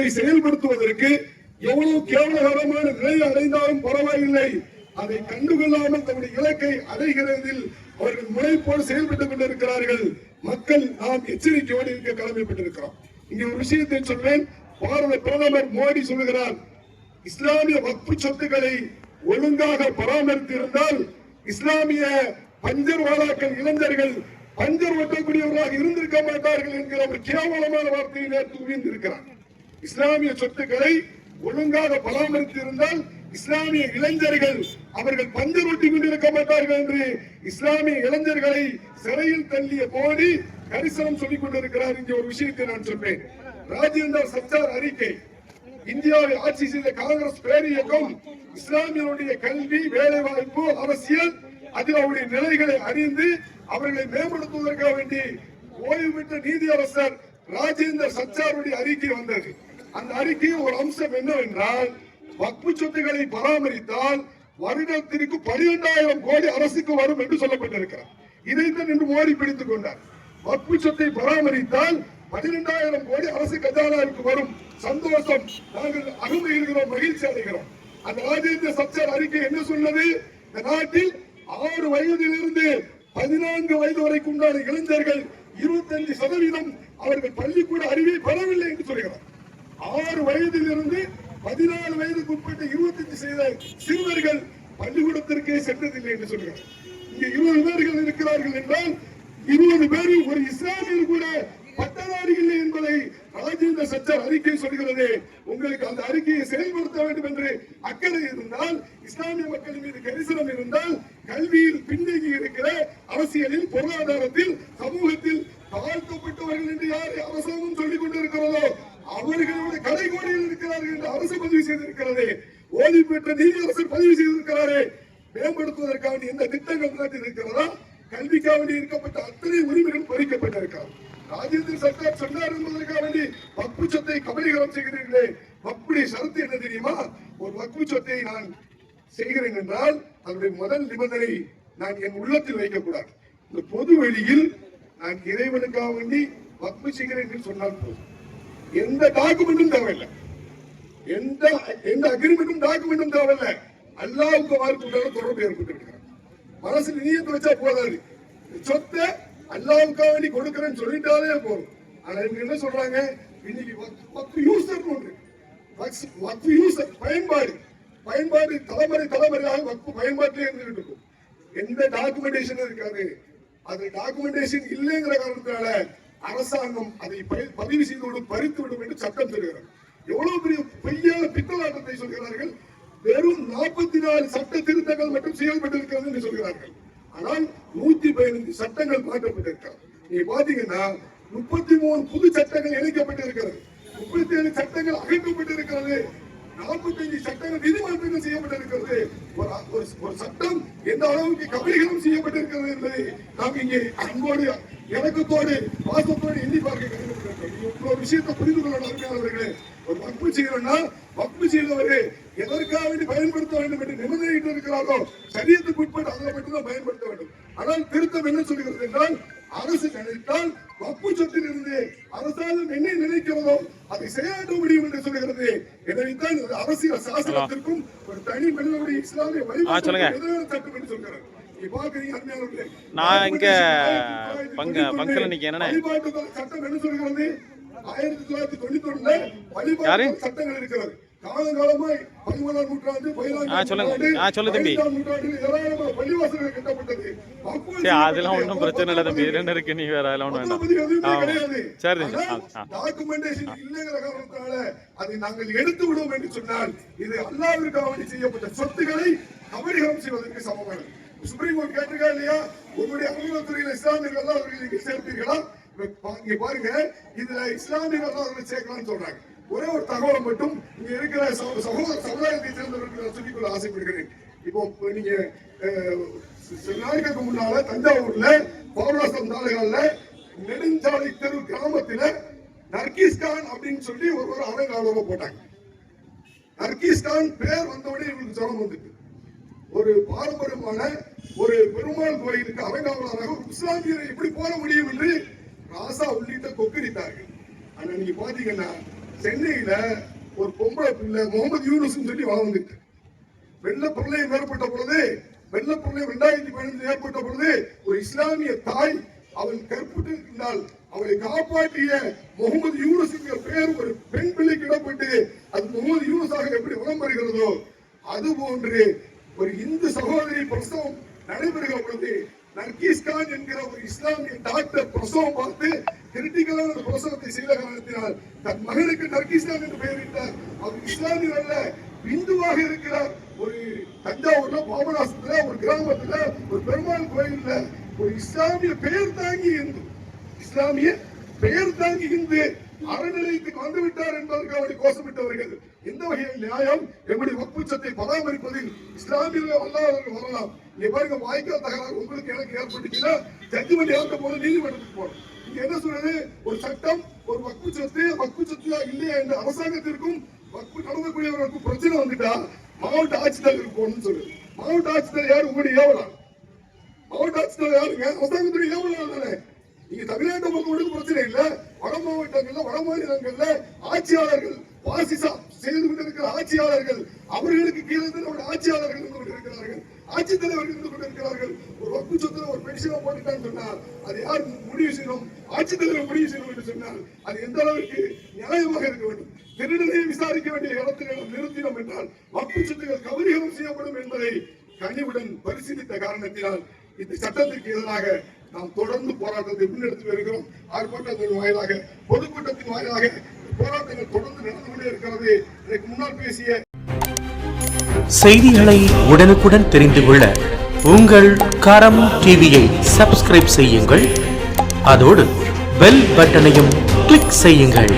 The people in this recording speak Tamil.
திட்டத்தை செயல்படுத்துவதற்கு எவ்வளவு கேவலகரமான நிலை அடைந்தாலும் பரவாயில்லை. அதை கண்டுகொள்ளாமல் தம்முடைய இலக்கை அடைகிறதில் அவர்கள் முனைப்போடு செயல்பட்டுக் கொண்டிருக்கிறார்கள். மக்கள் நாம் எச்சரிக்கையோடு இருக்க கடமைப்பட்டிருக்கிறோம். இங்கே ஒரு விஷயத்தை சொல்வேன். பாரத பிரதமர் மோடி சொல்லுகிறார் இஸ்லாமிய வக்பு சொத்துக்களை ஒழுங்காக பராமரித்து இருந்தால் இஸ்லாமிய பஞ்சர் வாழாக்கள் இளைஞர்கள் பஞ்சர் ஒட்டக்கூடியவர்களாக இருந்திருக்க மாட்டார்கள் என்கிற ஒரு கேவலமான வார்த்தையை நேற்று உயர்ந்திருக்கிறார் இஸ்லாமிய சொத்துக்களை ஒழுங்காக பராமரித்து இருந்தால் இஸ்லாமிய இளைஞர்கள் அவர்கள் பஞ்சு ஓட்டி கொண்டிருக்க மாட்டார்கள் என்று இஸ்லாமிய இளைஞர்களை சிறையில் தள்ளிய மோடி கரிசனம் சொல்லிக் கொண்டிருக்கிறார். இங்கே ஒரு விஷயத்தை நான் சொன்னேன். ராஜேந்தர் சச்சார் அறிக்கை. இந்தியாவை ஆட்சி செய்த காங்கிரஸ் பேரியக்கம் இஸ்லாமியருடைய கல்வி வேலை வாய்ப்பு அரசியல் அதில் அவருடைய நிலைகளை அறிந்து அவர்களை மேம்படுத்துவதற்காக வேண்டி ஓய்வு பெற்ற நீதியரசர் ராஜேந்தர் சச்சாருடைய அறிக்கை வந்தது. அந்த அறிக்கையில் ஒரு அம்சம் என்னவென்றால் வக்பு சொத்துக்களை பராமரித்தால் வருடத்திற்கு பனிரெண்டாயிரம் கோடி அரசுக்கு வரும் என்று சொல்லப்பட்டிருக்கிறார் இதைத்தான் இன்று மோடி பிடித்துக் கொண்டார். வக்பு சொத்தை பராமரித்தால் பனிரெண்டாயிரம் கோடி அரசு கஜானாவுக்கு வரும். சந்தோஷம். நாங்கள் அருமை இருக்கிறோம் மகிழ்ச்சி அடைகிறோம். அந்த ராஜேந்திர சச்சர் அறிக்கை என்ன சொன்னது? இந்த நாட்டில் ஆறு வயதிலிருந்து பதினான்கு வயது வரைக்கும் உண்டான இளைஞர்கள் இருபத்தஞ்சு சதவீதம் அவர்கள் பள்ளிக்கூட அறிவை பெறவில்லை என்று சொல்கிறார். ஆறு வயதிலிருந்து பதினாலு வயதுக்கு உட்பட்ட இருபத்தஞ்சு செய்த சிறுவர்கள் பள்ளிக்கூடத்திற்கே சென்றதில்லை என்று சொல்கிறார். இங்க இருபது பேர்கள் இருக்கிறார்கள் என்றால் இருபது பேரில் ஒரு இஸ்லாமியர் கூட பட்டதாரி இல்லை என்பதை ராஜேந்திர சச்சர் அறிக்கை சொல்கிறது. உங்களுக்கு அந்த அறிக்கையை செயல்படுத்த வேண்டும் என்று அக்கறை இருந்தால் இஸ்லாமிய மக்கள் மீது கரிசனம் இருந்தால் கல்வியில் பின்தங்கி இருக்கிற அரசியலில் பொருளாதாரத்தில் சமூகத்தில் தாழ்த்தப்பட்டவர்கள் என்று யார் அரசாங்கம் சொல்லிக் கொண்டிருக்கிறதோ அவர்களோட கடைகோடியில் இருக்கிறார்கள் என்று அரசு பதிவு செய்திருக்கிறது. ஓய்வு பெற்ற நீதியரசர் பதிவு செய்திருக்கிறாரே. மேம்படுத்துவதற்காக எந்த திட்டங்கள் நாட்டில் இருக்கிறதா கல்விக்காக வேண்டி இருக்கப்பட்ட அத்தனை உரிமைகள் பறிக்கப்பட்டிருக்கிறது. ராஜேந்திர சர்க்கார் சொன்னார் என்பதற்காக வேண்டி வக்பு சொத்தை கபலீகரம் செய்கிறீர்களே. வக்புடைய சரத்து என்ன தெரியுமா? ஒரு வக்பு சொத்தை நான் செய்கிறேன் என்றால் அதனுடைய முதல் நிபந்தனை நான் என் உள்ளத்தில் வைக்கக்கூடாது. இந்த பொது வெளியில் நான் இறைவனுக்காக வேண்டி வக்பு செய்கிறேன் என்று சொன்னால் போதும். எந்த டாக்குமெண்ட்டும் தேவையில்லை. எந்த எந்த அக்ரிமெண்ட்டும் டாக்குமெண்ட்டும் தேவையில்லை. அல்லாவுக்கு வார்த்தையோட தொடர்பு ஏற்பட்டு மனசுல நீயத்து வச்சா போதாது. சொத்தை அல்லாவுக்காக வேண்டி கொடுக்கறேன்னு சொல்லிட்டாலே போதும். ஆனா இவங்க என்ன சொல்றாங்க? இன்னைக்கு பத்து யூசர் ஒன்று வக்ஃபு யூசர் பயன்பாடு. பயன்பாடு தலைமுறை தலைமுறையாக வக்ஃபு பயன்பாட்டிலே இருந்துகிட்டு இருக்கும். எந்த டாக்குமெண்டேஷன் இருக்காது. அது டாக்குமெண்டேஷன் இல்லைங்கிற காரணத்தினால அரசாங்கம் அதை பதிவு செய்தோடு பறித்து விடும் என்று சட்டம் சொல்கிறார் எவ்வளவு பெரிய பொய்யான பித்தலாட்டத்தை சொல்கிறார்கள்? வெறும் நாற்பத்தி நாலு சட்ட திருத்தங்கள் மட்டும் செயல்பட்டிருக்கிறது என்று சொல்கிறார்கள். ஆனால் நூத்தி பதினைந்து சட்டங்கள் மாற்றப்பட்டிருக்கிறது. நீங்க பாத்தீங்கன்னா முப்பத்தி மூணு புது சட்டங்கள் இணைக்கப்பட்டிருக்கிறது. முப்பத்தி ஏழு சட்டங்கள் அகற்றப்பட்டிருக்கிறது. நாற்பத்தஞ்சு சட்டங்கள் விதி மாற்றங்கள் செய்யப்பட்டிருக்கிறது ஒரு ஒரு சட்டம் எந்த அளவுக்கு கபடிகளும் செய்யப்பட்டிருக்கிறது என்பதை நாம் இங்கே அன்போடு இணக்கத்தோடு பாசத்தோடு எண்ணி பார்க்க கடமைப்பட்டிருக்கிறோம். இவ்வளவு விஷயத்தை புரிந்து கொள்ளணும் அருமையானவர்களே ஒரு வக்பு செய்யணும்னா வக்பு செய்தவரு எதற்காக வேண்டி பயன்படுத்த வேண்டும் என்று நிபந்தனையிட்டு இருக்கிறாரோ சரியத்துக்கு உட்பட்டு அதை மட்டும்தான் பயன்படுத்த வேண்டும் ஆனால் திருத்தம் என்ன சொல்கிறது என்றால் அரசு நினைத்தால் வக்பு சொத்தில் இருந்து அரசாங்கம் என்ன நினைக்கிறதோ அதை செயலாற்ற முடியும் என்று சொல்கிறது சாசனத்திற்கும் ஒரு தனி மனிதனுடைய இஸ்லாமிய சொல்லுங்க. வழிபாடு. நான் இங்க பங்க- பங்கல என்னண்ணே? வழிபாட்டு சட்டம் என்ன சொல்கிறது ஆயிரத்தி தொள்ளாயிரத்தி தொண்ணூத்தி ஒண்ணுல யாரு? வழிபாட்டு சட்டங்கள் இருக்கிறது காலங்காலமாய் பதிமூணாம் நூற்றாண்டு பதினான்காம் ஆ, சொல்லுங்க. நூற்றாண்டு, ஆ, சொல்லு தம்பி. ஏராளமான பள்ளிவாசல்கள் கட்டப்பட்டது சரி அதெல்லாம் ஒன்றும் பிரச்சனை இல்லை தம்பி. ரெண்டு இருக்கு நீ வேற அதெல்லாம் ஒன்றும் வேண்டாம். சரி டாக்குமெண்டேஷன் இல்லைங்கிற அதை நாங்கள் எடுத்து விடுவோம் என்று சொன்னால் இது அல்லாவிற்காக செய்யப்பட்ட சொத்துக்களை கபலீகரம் செய்வதற்கு சமமானது சுப்ரீம் கோர்ட் கேட்டிருக்கா இல்லையா? உங்களுடைய அலுவலகத்துறையில இஸ்லாமியர்கள் அல்லாதவர்களை நீங்க சேர்ப்பீர்களா? இங்க பாருங்க. இதுல இஸ்லாமியர்கள் அல்லாதவர்களை சேர்க்கலாம்னு சொல்றாங்க. ஒரே ஒரு தகவலை மட்டும் இங்க இருக்கிற சகோ- சகோதர சமுதாயத்தை சேர்ந்தவர்களுக்கு நான் சொல்லிக்கொள்ள ஆசைப்படுகிறேன். இப்போ நீங்க அஹ், சில நாட்களுக்கு முன்னால தஞ்சாவூர்ல பௌர்ணாசம் தாலுகால நெடுஞ்சாலை தெரு கிராமத்துல நர்கிஸ்கான் அப்படின்னு சொல்லி ஒரு ஒரு அறங்காவலரை போட்டாங்க. நர்கிஸ்கான் பேர் வந்தவுடனே இவங்களுக்கு ஜனம் வந்துட்டு. ஒரு பாரம்பரியமான ஒரு பெருமாள் கோயிலுக்கு அறங்காவலராக இஸ்லாமியரை எப்படி போட முடியும் என்று ராசா உள்ளிட்ட கொக்கரித்தார்கள். ஆனா நீங்க பாத்தீங்கன்னா சென்னையில ஒரு பொம்பளை பிள்ளை முகமது யூனுஸ் சொல்லி வாழ்ந்துட்டு வெள்ள பிரளயம் ஏற்பட்ட பொழுது வெள்ள பிரளயம் இரண்டாயிரத்தி பதினஞ்சு ஏற்பட்ட பொழுது ஒரு இஸ்லாமிய தாய் அவள் கற்புற்றிருந்தால் அவளை காப்பாற்றிய முகமது யூனஸ் என்கிற பெயர் ஒரு பெண் பிள்ளைக்கு இடப்பட்டு அது முகமது யூனஸாக எப்படி வலம் வருகிறதோ அது போன்று ஒரு இந்து சகோதரி பிரசவம் நடைபெறுகிற பொழுது நர்கீஸ் கான் என்கிற ஒரு இஸ்லாமிய டாக்டர் பிரசவம் பார்த்து கிரிட்டிக்கலான ஒரு பிரசவத்தை செய்த காரணத்தினால் தன் மகனுக்கு நர்கீஸ் கான் என்று பெயரிட்டார். அவர் இஸ்லாமியர் அல்ல இந்துவாக இருக்கிறார். ஒரு தஞ்சாவூர்ல பாபநாசத்துல ஒரு கிராமத்துல ஒரு பெருமாள் கோயில்ல ஒரு இஸ்லாமிய பெயர் தாங்கி இந்து. இஸ்லாமிய பெயர் தாங்கி இந்து அறநிலையத்துக்கு வந்து விட்டார் என்பதற்கு அவரை கோஷமிட்டவர்கள் எந்த வகையில் நியாயம்? எப்படி வக்குச்சத்தை பராமரிப்பதில் இஸ்லாமியர்கள் அல்லாதவர்கள் வரலாம். இங்க பாருங்க வாய்க்கால் தகராறு உங்களுக்கு எனக்கு ஏற்பட்டுச்சுன்னா ஜட்ஜ்மெண்ட் ஏற்ற போது நீதிமன்றத்துக்கு போகணும். இங்க என்ன சொல்றது? ஒரு சட்டம் ஒரு வக்குச்சத்து வக்குச்சத்து இல்லையா என்ற அரசாங்கத்திற்கும் வக்கு நடந்தக்கூடியவர்களுக்கும் பிரச்சனை வந்துட்டா மாவட்ட ஆட்சித்தலைவர் போகணும்னு சொல்லு. மாவட்ட ஆட்சித்தலைவர் யாரு? உங்களுடைய ஏவலாம் மாவட்ட ஆட்சித்தலைவர் யாருங்க? அரசாங்கத்துடைய ஏவலாம் தானே. நீங்க தமிழ்நாட்டு மக்களுக்கு பிரச்சனை இல்ல. வட மாவட்டங்கள்ல வட மாநிலங்கள்ல ஆட்சியாளர்கள் பாசிசா செய்து கொண்டிருக்கிற ஆட்சியாளர்கள் அவர்களுக்கு கீழே இருந்து நம்முடைய ஆட்சியாளர்கள் இருந்து கொண்டிருக்கிறார்கள். ஆட்சித்தலைவர்கள் இருந்து கொண்டிருக்கிறார்கள். ஒரு வக்கு சொத்துல ஒரு பென்ஷனை போட்டுட்டான்னு சொன்னால் அது யார் முடிவு செய்யணும் ஆட்சித்தலைவர் முடிவு செய்யணும் என்று சொன்னால் அது எந்த அளவுக்கு நியாயமாக இருக்க வேண்டும்? திருடனை விசாரிக்க வேண்டிய இடத்தில் நிறுத்தினோம் என்றால் வக்கு சொத்துக்கள் கபலீகரம் செய்யப்படும் என்பதை கனிவுடன் பரிசீலித்த காரணத்தினால் இந்த சட்டத்திற்கு எதிராக நாம் தொடர்ந்து போராட்டத்தை முன்னெடுத்து வருகிறோம். ஆர்ப்பாட்டத்தின் வாயிலாக பொதுக்கூட்டத்தின் வாயிலாக போராட்டங்கள் தொடர்ந்து நடந்து கொண்டே இருக்கிறது. இதற்கு முன்னால் பேசிய செய்திகளை உடனுக்குடன் தெரிந்து கொள்ள உங்கள் கரம் டிவியை சப்ஸ்கிரைப் செய்யுங்கள். அதோடு பெல் பட்டனையும் கிளிக் செய்யுங்கள்.